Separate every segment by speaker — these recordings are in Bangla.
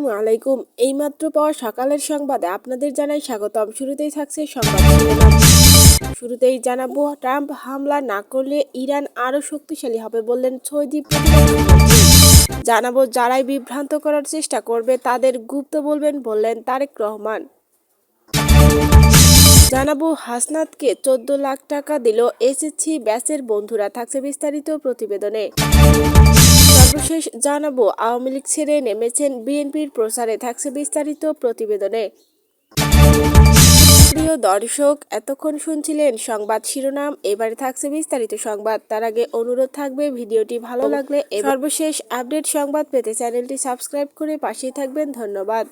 Speaker 1: আসসালামু আলাইকুম। এইমাত্র পাওয়া সকালের সংবাদে আপনাদের জানাই স্বাগতম। শুরুতেই থাকছে সংবাদ শুরুতেই জানাব, ট্রাম্প হামলা না করলে ইরান আরও শক্তিশালী হবে বললেন সৌদি জানাব, যারাই বিভ্রান্ত করার চেষ্টা করবে তাদের গুপ্ত বলবেন বললেন তারেক রহমান। জানাব, হাসনাতকে চোদ্দ লাখ টাকা দিল এসএসসি ব্যাচের বন্ধুরা, থাকছে বিস্তারিত প্রতিবেদনে। সর্বশেষ জানাব, আওয়ামী লীগ ছেড়ে নেমেছেন বিএনপির প্রচারে, থাকছে বিস্তারিত প্রতিবেদনে। প্রিয় দর্শক, এতক্ষণ শুনছিলেন সংবাদ শিরোনাম, এবারে থাকছে বিস্তারিত সংবাদ। তার আগে অনুরোধ থাকবে, ভিডিওটি ভালো লাগলে সর্বশেষ আপডেট সংবাদ পেতে চ্যানেলটি সাবস্ক্রাইব করে পাশেই থাকবেন। ধন্যবাদ।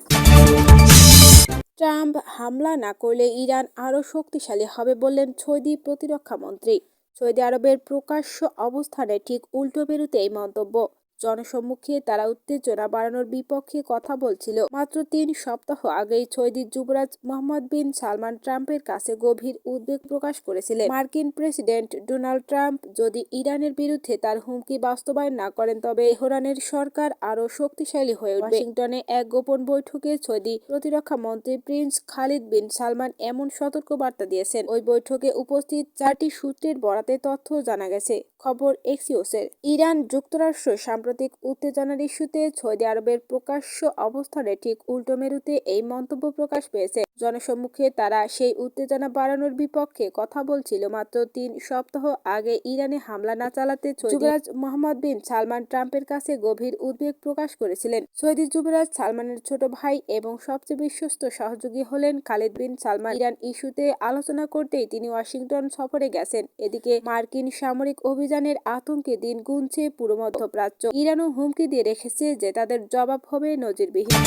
Speaker 1: ট্রাম্প হামলা না করলে ইরান আরও শক্তিশালী হবে বললেন সৌদি প্রতিরক্ষামন্ত্রী সৌদি আরবের প্রকাশ্য অবস্থানে ঠিক উল্টো বেরুতে এই মন্তব্য। জনসম্মুখে তারা উত্তেজনা বাড়ানোর বিপক্ষে কথা বলছিল। মাত্র তিন সপ্তাহ আগেই সৌদি যুবরাজ মোহাম্মদ বিন সালমান ট্রাম্পের কাছে গভীর উদ্বেগ প্রকাশ করেছিলেন। মার্কিন প্রেসিডেন্ট ডোনাল্ড ট্রাম্প যদি ইরানের বিরুদ্ধে তার হুমকি বাস্তবায়ন না করেন, তবে তেহরানের সরকার আরও শক্তিশালী হয়ে ওয়াশিংটনে এক গোপন বৈঠকে সৌদি প্রতিরক্ষা মন্ত্রী প্রিন্স খালিদ বিন সালমান এমন সতর্ক বার্তা দিয়েছেন। ওই বৈঠকে উপস্থিত চারটি সূত্রের বরাতে তথ্য জানা গেছে। খবর এক্সিওসের। ইরান যুক্তরাষ্ট্র সাম্প্রতিক উত্তেজনার ইস্যুতে সৌদি আরবের প্রকাশ্য অবস্থানে ঠিক উল্টো মেরুতে এই মন্তব্য প্রকাশ পেয়েছে। জনসম্মুখে তারা সেই উত্তেজনা বাড়ানোর বিপক্ষে কথা বলছিল। মাত্র তিন সপ্তাহ আগে ইরানে হামলা না চালাতে যুবরাজ মোহাম্মদ বিন সালমান ট্রাম্পের কাছে গভীর উদ্বেগ প্রকাশ করেছিলেন। সৌদি যুবরাজ সালমানের ছোট ভাই এবং সবচেয়ে বিশ্বস্ত সহযোগী হলেন খালিদ বিন সালমান। ইরান ইস্যুতে আলোচনা করতেই তিনি ওয়াশিংটন সফরে গেছেন। এদিকে মার্কিন সামরিক অভিযানের আতঙ্কে দিন গুনছে পুরো মধ্যপ্রাচ্য। ইরানও হুমকি দিয়ে রেখেছে যে তাদের জবাব হবে নজিরবিহীন।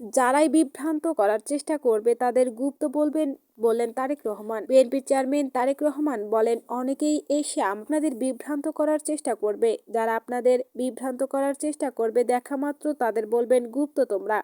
Speaker 1: যারাই বিভ্রান্ত করার চেষ্টা করবে, তাদের গুপ্ত বলবেন, বললেন তারেক রহমান। বিএনপি চেয়ারম্যান তারেক রহমান বলেন, অনেকেই এসে আপনাদের বিভ্রান্ত করার চেষ্টা করবে। যারা আপনাদের বিভ্রান্ত করার চেষ্টা করবে, দেখা মাত্র তাদের বলবেন, গুপ্ত তোমরা।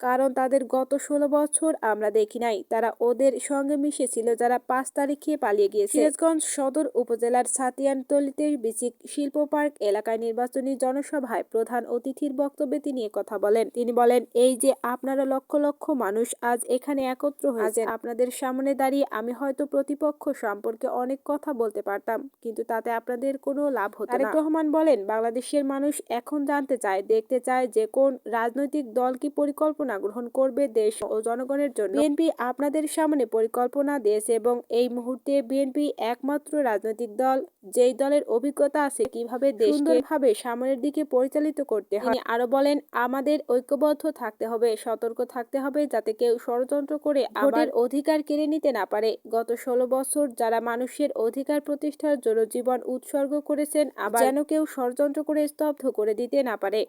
Speaker 1: কারণ তাদের গত ষোলো বছর আমরা দেখি নাই। তারা ওদের সঙ্গে মিশেছিল যারা পাঁচ তারিখে পালিয়ে গিয়েছে। সিরাজগঞ্জ সদর উপজেলার সাতিয়ানতলিতে বিচিক শিল্প পার্ক এলাকায় নির্বাচনী জনসভায় প্রধান অতিথির বক্তব্যে তিনি কথা বলেন। তিনি বলেন এই যে আপনারা লক্ষ লক্ষ মানুষ আজ এখানে একত্র হয়েছে। আপনাদের সামনে দাঁড়িয়ে আমি হয়তো প্রতিপক্ষ সম্পর্কে অনেক কথা বলতে পারতাম কিন্তু তাতে আপনাদের কোনো লাভ হতো না। রহমান বলেন বাংলাদেশের মানুষ এখন জানতে চায় দেখতে চায় যে কোন রাজনৈতিক দল কি পরিকল্পনা পরিকল্পনা গ্রহণ করবে দেশ ও জনগণের জন্য। বিএনপি আপনাদের সামনে পরিকল্পনা দিয়েছে এবং এই মুহূর্তে বিএনপি একমাত্র রাজনৈতিক দল। যেই দলের অভিজ্ঞতা আছে কীভাবে সুন্দরভাবে সামনের দিকে পরিচালিত করতে হয় তিনি আরও বলেন আমাদের ঐক্যবদ্ধ থাকতে হবে সতর্ক থাকতে হবে যাতে কেউ ষড়যন্ত্র করে ভোটের অধিকার কেড়ে নিতে না পারে। গত ষোলো বছর যারা মানুষের অধিকার প্রতিষ্ঠার জন্য জীবন উৎসর্গ করেছেন আবার যেন কেউ ষড়যন্ত্র করে স্তব্ধ করে দিতে না পারে।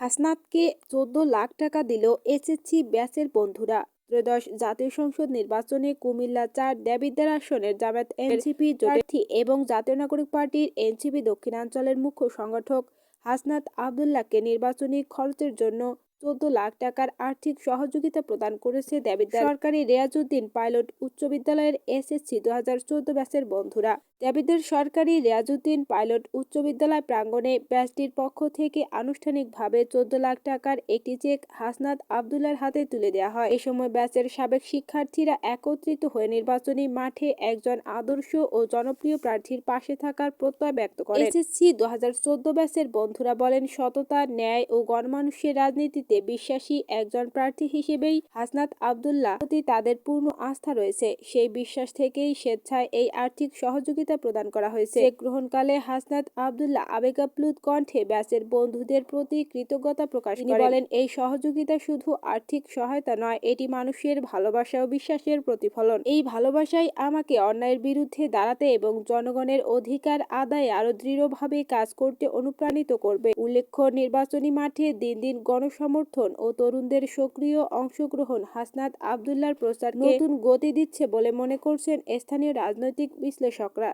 Speaker 1: হাসনাতকে চোদ্দ লাখ টাকা দিল এসএসসি ব্যাচের বন্ধুরা। ত্রয়োদশ জাতীয় সংসদ নির্বাচনে কুমিল্লা চার দেবিদ্যার আসনের জামায়াত এনসিপি প্রার্থী এবং জাতীয় নাগরিক পার্টির এনসিপি দক্ষিণাঞ্চলের মুখ্য সংগঠক হাসনাত আবদুল্লাহকে নির্বাচনী খরচের জন্য চোদ্দ লাখ টাকার আর্থিক সহযোগিতা প্রদান করেছে দেবিদ্বার সরকারি রেয়াজউদ্দিন পাইলট উচ্চ বিদ্যালয়ের এসএসসি দু হাজার চোদ্দ ব্যাচের বন্ধুরা। দেবিদ্বার সরকারি রেয়াজউদ্দিন পাইলট উচ্চ বিদ্যালয় প্রাঙ্গণে ব্যাচটির পক্ষ থেকে আনুষ্ঠানিকভাবে চোদ্দ লাখ টাকার একটি চেক হাসনাত আবদুল্লার হাতে তুলে দেওয়া হয়। এ সময় ব্যাচের সাবেক শিক্ষার্থীরা একত্রিত হয়ে নির্বাচনী মাঠে একজন আদর্শ ও জনপ্রিয় প্রার্থীর পাশে থাকার প্রত্যয় ব্যক্ত করে এসএসসি দু হাজার চোদ্দ ব্যাচের বন্ধুরা বলেন, সততা, ন্যায় ও গণমানুষের রাজনীতিতে রাজনীতিতে বিশ্বাসী একজন প্রার্থী হিসেবেই হাসনাত আবদুল্লাহ প্রতি তাদের পূর্ণ আস্থা রয়েছে। সেই বিশ্বাস থেকেই স্বেচ্ছায় এই আর্থিক সহযোগিতা প্রদান করা হয়েছে। গ্রহণকালে হাসনাত আবদুল্লাহ আবেগাপ্লুত কণ্ঠে ব্যাসের বন্ধুদের প্রতি কৃতজ্ঞতা প্রকাশ তিনি বলেন এই সহযোগিতা শুধু আর্থিক সহায়তা নয় এটি মানুষের ভালোবাসা ও বিশ্বাসের প্রতিফলন। এই ভালোবাসাই আমাকে অন্যায়ের বিরুদ্ধে দাঁড়াতে এবং জনগণের অধিকার আদায়ে আরও দৃঢ়ভাবে কাজ করতে অনুপ্রাণিত করবে। উল্লেখ্য নির্বাচনী মাঠে দিন দিন গণসম সমর্থন ও তরুণদের সক্রিয় অংশগ্রহণ হাসনাত আবদুল্লার প্রচার নতুন গতি দিচ্ছে বলে মনে করছেন স্থানীয় রাজনৈতিক বিশ্লেষকরা।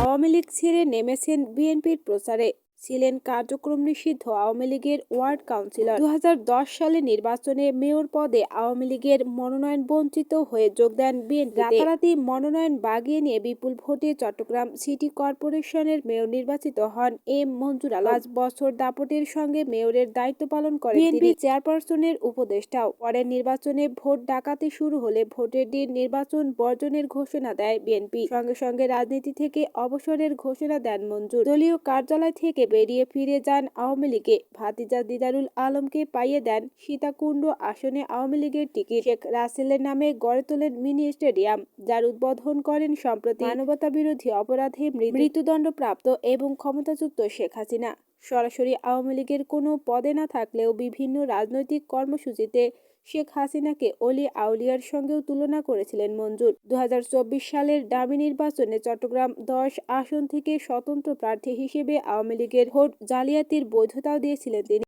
Speaker 1: আওয়ামী লীগ ছেড়ে নেমেছেন বিএনপির প্রচারে। ছিলেন কার্যক্রম নিষিদ্ধ আওয়ামী লীগের ওয়ার্ড কাউন্সিলর। দু হাজার দশ সালে নির্বাচনে মেয়র পদে আওয়ামী লীগের মনোনয়ন বঞ্চিত হয়ে যোগ দেন বিএনপি রাতারাতি মনোনয়ন বাগিয়ে নিয়ে বিপুল ভোটে চট্টগ্রাম সিটি কর্পোরেশনের মেয়র নির্বাচিত হন এম মঞ্জুর পাঁচ বছর দাপটের সঙ্গে মেয়রের দায়িত্ব পালন করেন বিএনপি চেয়ারপারসনের উপদেষ্টাও। পরের নির্বাচনে ভোট ডাকাতি শুরু হলে ভোটের দিন নির্বাচন বর্জনের ঘোষণা দেয় বিএনপি। সঙ্গে সঙ্গে রাজনীতি থেকে অবসরের ঘোষণা দেন মঞ্জুর। দলীয় কার্যালয় থেকে বেরিয়ে ফিরে যান আওয়ামী লীগে। ভাতিজা দিদারুল আলমকে পাইয়ে দেন সীতাকুণ্ড আসনে আওয়ামী লীগের টিকিট। শেখ রাসেলের নামে গড়ে তোলেন মিনি স্টেডিয়াম, যার উদ্বোধন করেন সম্প্রতি মানবতা বিরোধী অপরাধে মৃত্যু- মৃত্যুদণ্ডপ্রাপ্ত এবং ক্ষমতাচ্যুত শেখ হাসিনা। সরাসরি আওয়ামী লীগের কোনো পদে না থাকলেও বিভিন্ন রাজনৈতিক কর্মসূচিতে শেখ হাসিনাকে অলি আউলিয়ার সঙ্গেও তুলনা করেছিলেন মঞ্জুর। দু হাজার চব্বিশ সালের দামি নির্বাচনে চট্টগ্রাম দশ আসন থেকে স্বতন্ত্র প্রার্থী হিসেবে আওয়ামী লীগের ভোট জালিয়াতির বৈধতাও দিয়েছিলেন তিনি।